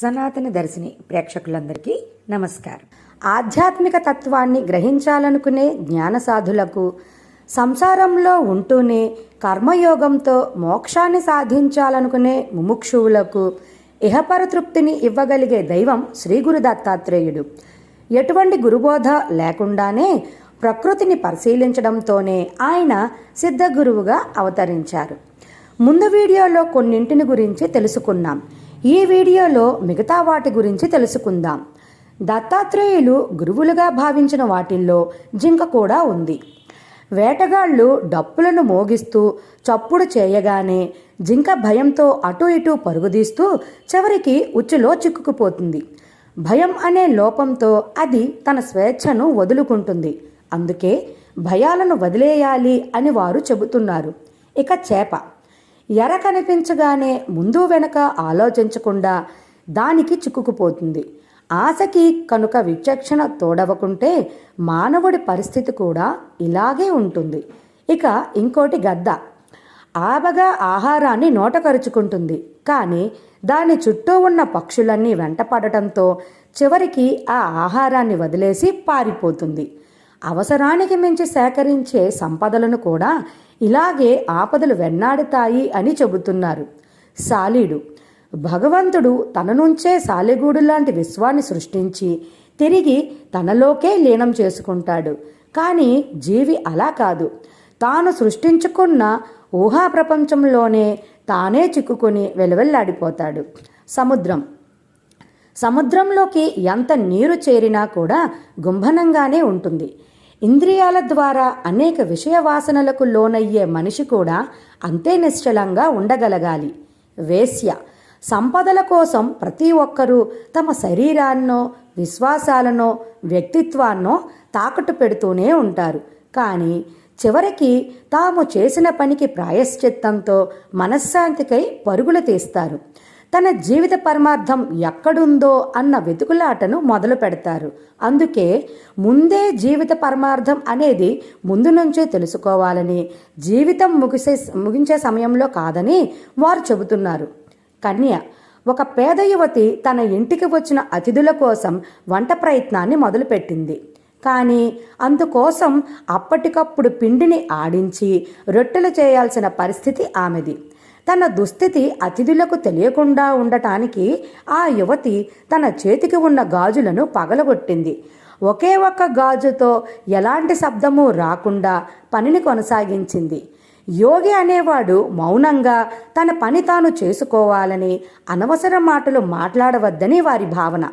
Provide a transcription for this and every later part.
సనాతన దర్శిని ప్రేక్షకులందరికీ నమస్కారం. ఆధ్యాత్మిక తత్వాన్ని గ్రహించాలనుకునే జ్ఞాన సాధులకు సంసారంలో ఉంటూనే కర్మయోగంతో మోక్షాన్ని సాధించాలనుకునే ముముక్షువులకు ఇహపరతృప్తిని ఇవ్వగలిగే దైవం శ్రీ గురు దత్తాత్రేయుడు. ఎటువంటి గురుబోధ లేకుండానే ప్రకృతిని పరిశీలించడంతోనే ఆయన సిద్ధ గురువుగా అవతరించారు. ముందు వీడియోలో కొన్నింటిని గురించి తెలుసుకున్నాం. ఈ వీడియోలో మిగతా వాటి గురించి తెలుసుకుందాం. దత్తాత్రేయులు గురువులుగా భావించిన వాటిల్లో జింక కూడా ఉంది. వేటగాళ్ళు డప్పులను మోగిస్తూ చప్పుడు చేయగానే జింక భయంతో అటు ఇటు పరుగుదీస్తూ చివరికి ఉచ్చులో చిక్కుకుపోతుంది. భయం అనే లోపంతో అది తన స్వేచ్ఛను వదులుకుంటుంది. అందుకే భయాలను వదిలేయాలి అని వారు చెబుతున్నారు. ఇక చేప. ఎర కనిపించగానే ముందు వెనక ఆలోచించకుండా దానికి చిక్కుకుపోతుంది. ఆశకి కనుక విచక్షణ తోడవకుంటే మానవుడి పరిస్థితి కూడా ఇలాగే ఉంటుంది. ఇక ఇంకోటి గద్ద. ఆబగా ఆహారాన్ని నోటకరుచుకుంటుంది. కానీ దాని చుట్టూ ఉన్న పక్షులన్నీ వెంటపడటంతో చివరికి ఆ ఆహారాన్ని వదిలేసి పారిపోతుంది. అవసరానికి మించి సేకరించే సంపదలను కూడా ఇలాగే ఆపదలు వెన్నాడుతాయి అని చెబుతున్నారు. సాలీడు. భగవంతుడు తన నుంచే సాలెగూడు లాంటి విశ్వాన్ని సృష్టించి తిరిగి తనలోకే లీనం చేసుకుంటాడు. కానీ జీవి అలా కాదు. తాను సృష్టించుకున్న ఊహా ప్రపంచంలోనే తానే చిక్కుకొని వెలువెల్లాడిపోతాడు. సముద్రం. సముద్రంలోకి ఎంత నీరు చేరినా కూడా గుంభనంగానే ఉంటుంది. ఇంద్రియాల ద్వారా అనేక విషయ వాసనలకు లోనయ్యే మనిషి కూడా అంతే నిశ్చలంగా ఉండగలగాలి. వేశ్య సంపదల కోసం ప్రతి ఒక్కరూ తమ శరీరాన్నో విశ్వాసాలనో వ్యక్తిత్వాన్నో తాకట్టు పెడుతూనే ఉంటారు. కానీ చివరికి తాము చేసిన పనికి ప్రాయశ్చిత్తంతో మనశ్శాంతికై పరుగులు తీస్తారు. తన జీవిత పరమార్థం ఎక్కడుందో అన్న వెతుకులాటను మొదలు పెడతారు. అందుకే ముందే జీవిత పరమార్థం అనేది ముందు నుంచే తెలుసుకోవాలని జీవితం ముగిసే ముగించే సమయంలో కాదని వారు చెబుతున్నారు. కన్య ఒక పేద యువతి తన ఇంటికి వచ్చిన అతిథుల కోసం వంట ప్రయత్నాన్ని మొదలుపెట్టింది. కానీ అందుకోసం అప్పటికప్పుడు పిండిని ఆడించి రొట్టెలు చేయాల్సిన పరిస్థితి ఆమెది. తన దుస్థితి అతిథులకు తెలియకుండా ఉండటానికి ఆ యువతి తన చేతికి ఉన్న గాజులను పగలగొట్టింది. ఒకే ఒక్క గాజుతో ఎలాంటి శబ్దము రాకుండా పనిని కొనసాగించింది. యోగి అనేవాడు మౌనంగా తన పని తాను చేసుకోవాలని అనవసర మాటలు మాట్లాడవద్దని వారి భావన.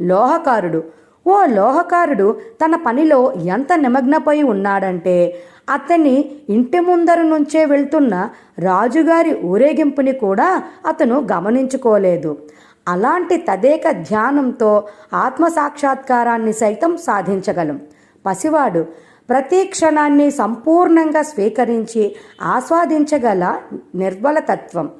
లోహకారుడు ఓ లోహకారుడు తన పనిలో ఎంత నిమగ్నపోయి ఉన్నాడంటే అతని ఇంటి ముందర నుంచే వెళ్తున్న రాజుగారి ఊరేగింపుని కూడా అతను గమనించుకోలేదు. అలాంటి తదేక ధ్యానంతో ఆత్మసాక్షాత్కారాన్ని సైతం సాధించగలం. పసివాడు ప్రతి క్షణాన్ని సంపూర్ణంగా స్వీకరించి ఆస్వాదించగల నిర్బలతత్వం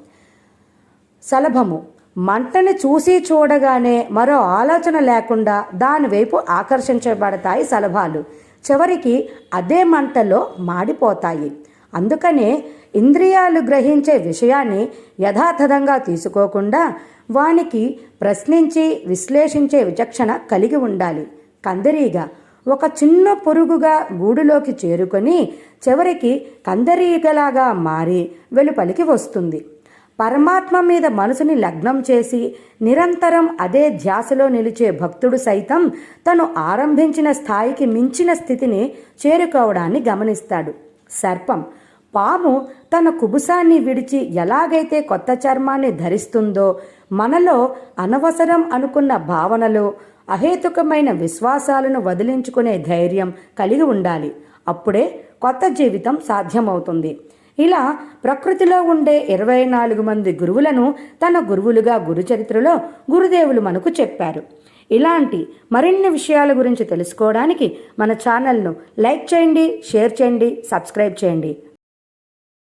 సలభము. మంటని చూసి చూడగానే మరో ఆలోచన లేకుండా దానివైపు ఆకర్షించబడతాయి సలభాలు. చివరికి అదే మంటలో మాడిపోతాయి. అందుకనే ఇంద్రియాలు గ్రహించే విషయాన్ని యథాతథంగా తీసుకోకుండా వానికి ప్రశ్నించి విశ్లేషించే విచక్షణ కలిగి ఉండాలి. కందరీగా ఒక చిన్న పురుగుగా గూడులోకి చేరుకొని చివరికి కందరీగలాగా మారి వెలుపలికి వస్తుంది. పరమాత్మ మీద మనసుని లగ్నం చేసి నిరంతరం అదే ధ్యాసలో నిలిచే భక్తుడు సైతం తను ఆరంభించిన స్థాయికి మించిన స్థితిని చేరుకోవడాన్ని గమనిస్తాడు. సర్పం పాము తన కుబుసాన్ని విడిచి ఎలాగైతే కొత్త చర్మాన్ని ధరిస్తుందో మనలో అనవసరం అనుకున్న భావనలు అహేతుకమైన విశ్వాసాలను వదిలించుకునే ధైర్యం కలిగి ఉండాలి. అప్పుడే కొత్త జీవితం సాధ్యమవుతుంది. ఇలా ప్రకృతిలో ఉండే ఇరవై నాలుగు మంది గురువులను తన గురువులుగా గురుచరిత్రలో గురుదేవులు మనకు చెప్పారు. ఇలాంటి మరిన్ని విషయాల గురించి తెలుసుకోవడానికి మన ఛానల్ను లైక్ చేయండి షేర్ చేయండి సబ్స్క్రైబ్ చేయండి.